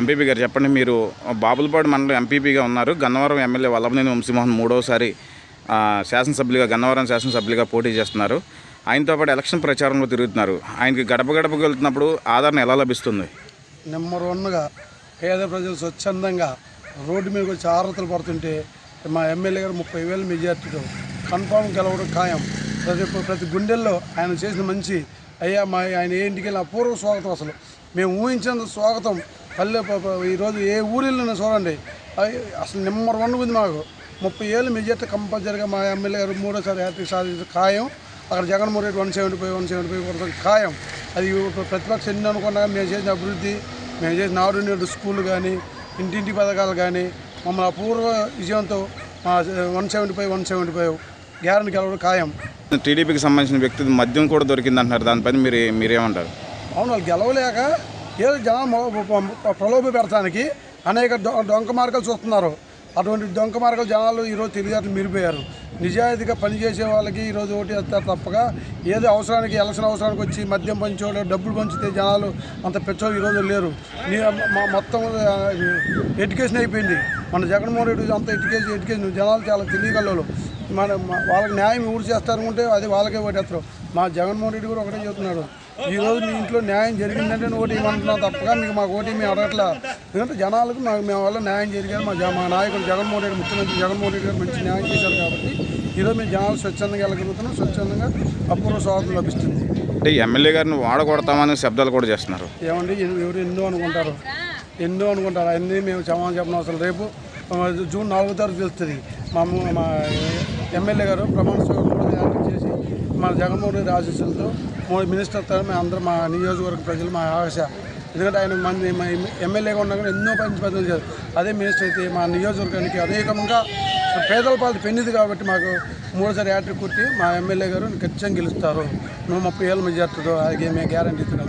MPP గారు చెప్పండి మీరు బాబులపాడు మండలం ఎంపీపీగా ఉన్నారు. గన్నవరం ఎమ్మెల్యే వల్లభనేని వంశీమోహన్ మూడవసారి శాసనసభ్యులుగా గన్నవరం శాసనసభ్యులుగా పోటీ చేస్తున్నారు. ఆయనతో పాటు ఎలక్షన్ ప్రచారంలో తిరుగుతున్నారు. ఆయనకి గడప గడపకు వెళ్తున్నప్పుడు ఆదరణ ఎలా లభిస్తుంది? నెంబర్ వన్గా పేద ప్రజలు స్వచ్ఛందంగా రోడ్డు మీద వచ్చి ఆరతలు పడుతుంటే మా ఎమ్మెల్యే గారు ముప్పై వేల మెజార్టీతో కన్ఫామ్ గెలవడం ఖాయం. ప్రతి ప్రతి గుండెల్లో ఆయన చేసిన మంచి అయ్యా మా ఆయన ఏ ఇంటికి వెళ్ళిన అపూర్వ స్వాగతం అసలు. మేము ఊహించినంత స్వాగతం పల్లె ఈరోజు ఏ ఊరు వెళ్ళినా చూడండి. అసలు నెంబర్ వన్ ఉంది మాకు. ముప్పై ఏళ్ళు మెజార్టీ కంపల్సరీగా మా ఎమ్మెల్యే గారు మూడోసారి హ్యాట్రిక్ సాధించడం ఖాయం. అక్కడ Jaganmohan Reddy one seventy five one seventy five కొడతాం ఖాయం. అది ప్రతిపక్షం ఎన్ని అనుకున్నా కానీ మేము చేసిన అభివృద్ధి మేము చేసిన నాడు నేడు స్కూల్ కానీ ఇంటింటి పథకాలు కానీ మమ్మల్ని అపూర్వ విజయంతో మా one seventy five one seventy five guarantee గెలవడం ఖాయం. టీడీపీకి సంబంధించిన వ్యక్తి మద్యం కూడా దొరికింది అంటున్నారు దానిపైన మీరు మీరేమంటారు? అవును వాళ్ళు గెలవలేక ఏదో జనం ప్రలోభ పెడతానికి అనేక డొ డొంక మార్గాలు చూస్తున్నారు. అటువంటి డొంక మార్గాలు జనాలు ఈరోజు తెలియజేతలు మిరిపోయారు. నిజాయితీగా పనిచేసే వాళ్ళకి ఈరోజు ఓటు వేస్తారు తప్పగా ఏదో అవసరానికి ఎలక్షన్ అవసరానికి వచ్చి మద్యం పంచోడు డబ్బులు పంచితే జనాలు అంత పెచ్చోళ్ళు ఈరోజు లేరు. మొత్తం ఎడ్యుకేషన్ అయిపోయింది. మన జగన్మోహన్ రెడ్డి అంత ఎడ్యుకేషన్ ఎడ్యుకేషన్ జనాలు చాలా తెలియగలరు మన వాళ్ళకి న్యాయం ఊరు చేస్తారనుకుంటే అది వాళ్ళకే ఓటేస్తారు. మా జగన్మోహన్ రెడ్డి కూడా ఒకటే చెప్తున్నాడు ఈ రోజు మీ ఇంట్లో న్యాయం జరిగిందంటే ఓటీ ఓటు తప్పగా మీకు మాకు ఓటు మేము అడగట్లా. ఎందుకంటే జనాలకు మాకు మేము వల్ల న్యాయం జరిగారు. మా మా నాయకుడు జగన్మోహన్ రెడ్డి ముఖ్యమంత్రి జగన్మోహన్ రెడ్డి గారు మంచి న్యాయం చేశారు ఈరోజు మేము జనాలు స్వచ్ఛందంగా వెళ్ళగలుగుతున్నాం. స్వచ్ఛందంగా అపూర్వ స్వాగతం లభిస్తుంది. అంటే ఎమ్మెల్యే గారిని వాడగొడతామని శబ్దాలు కూడా చేస్తున్నారు. ఏమండి ఎవరు ఎన్నో అనుకుంటారు. ఎన్నో అనుకుంటారు. అన్నీ మేము సమాధానం చెప్పిన అవసరం. రేపు జూన్ నాలుగో తారీఖు తెలుస్తుంది. మా ము- ఎమ్మెల్యే గారు ప్రమాణ స్వీకారం చేసి మా జగన్మోహన్ రెడ్డి ఆశీస్సులతో మూడు మినిస్టర్ మేము అందరం మా నియోజకవర్గ ప్రజలు మా ఆశ. ఎందుకంటే ఆయన మంది ఎమ్మెల్యేగా ఉన్నా కూడా ఎన్నో పని పనులు చేశారు. అదే మినిస్టర్ అయితే మా నియోజకవర్గానికి అనేకంగా పేదల పాలన పెన్నిది కాబట్టి మాకు మూడోసారి యాట్రిక్ కుట్టి మా ఎమ్మెల్యే గారు ఖచ్చితంగా గెలుస్తారు. నువ్వు ముప్పై ఏళ్ళ మెజార్టీతో అలాగే మేము గ్యారంటీ ఇస్తున్నాం.